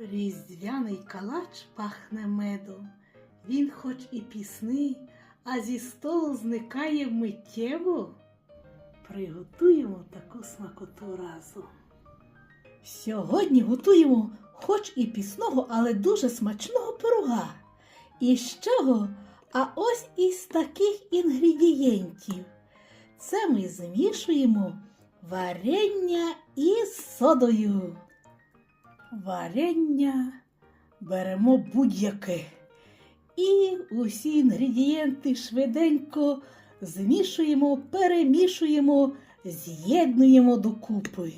Різдвяний калач пахне медом. Він хоч і пісний, а зі столу зникає миттєво. Приготуємо таку смакоту разом. Сьогодні готуємо хоч і пісного, але дуже смачного пирога. І з чого? А ось із таких інгредієнтів. Це ми змішуємо варення із содою. Варення беремо будь-яке. І усі інгредієнти швиденько змішуємо, перемішуємо, з'єднуємо докупи.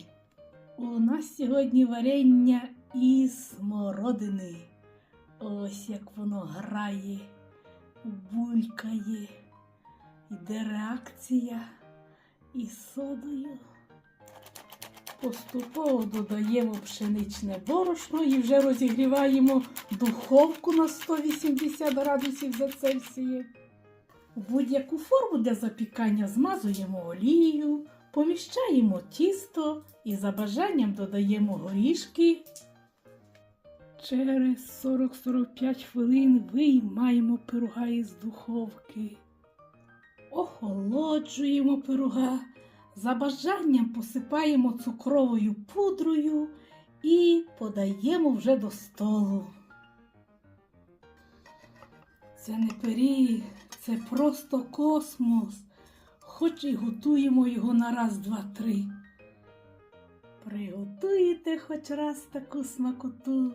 У нас сьогодні варення із смородини. Ось як воно грає, булькає, йде реакція із содою. Поступово додаємо пшеничне борошно і вже розігріваємо духовку на 180 градусів за Цельсієм. У будь-яку форму для запікання змазуємо олією, поміщаємо тісто і за бажанням додаємо горішки. Через 40-45 хвилин виймаємо пирога із духовки. Охолоджуємо пирога. За бажанням посипаємо цукровою пудрою і подаємо вже до столу. Це не пиріг, це просто космос, хоч і готуємо його на раз, два, три. Приготуєте хоч раз таку смакоту,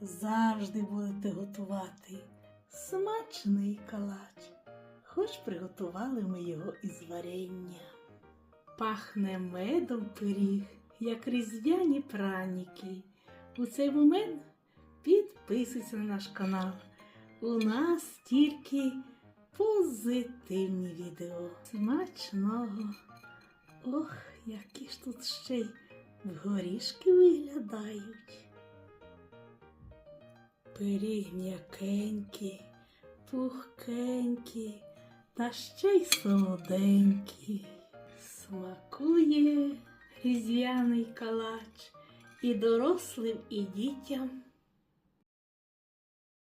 завжди будете готувати смачний калач, хоч приготували ми його із варення. Пахне медом пиріг, як різдвяні праніки. У цей момент підписуйся на наш канал. У нас тільки позитивні відео. Смачного. Ох, які ж тут ще й горішки виглядають. Пиріг м'якенький, пухкенький, та ще й солоденький. Смакує різдвяний калач і дорослим, і дітям.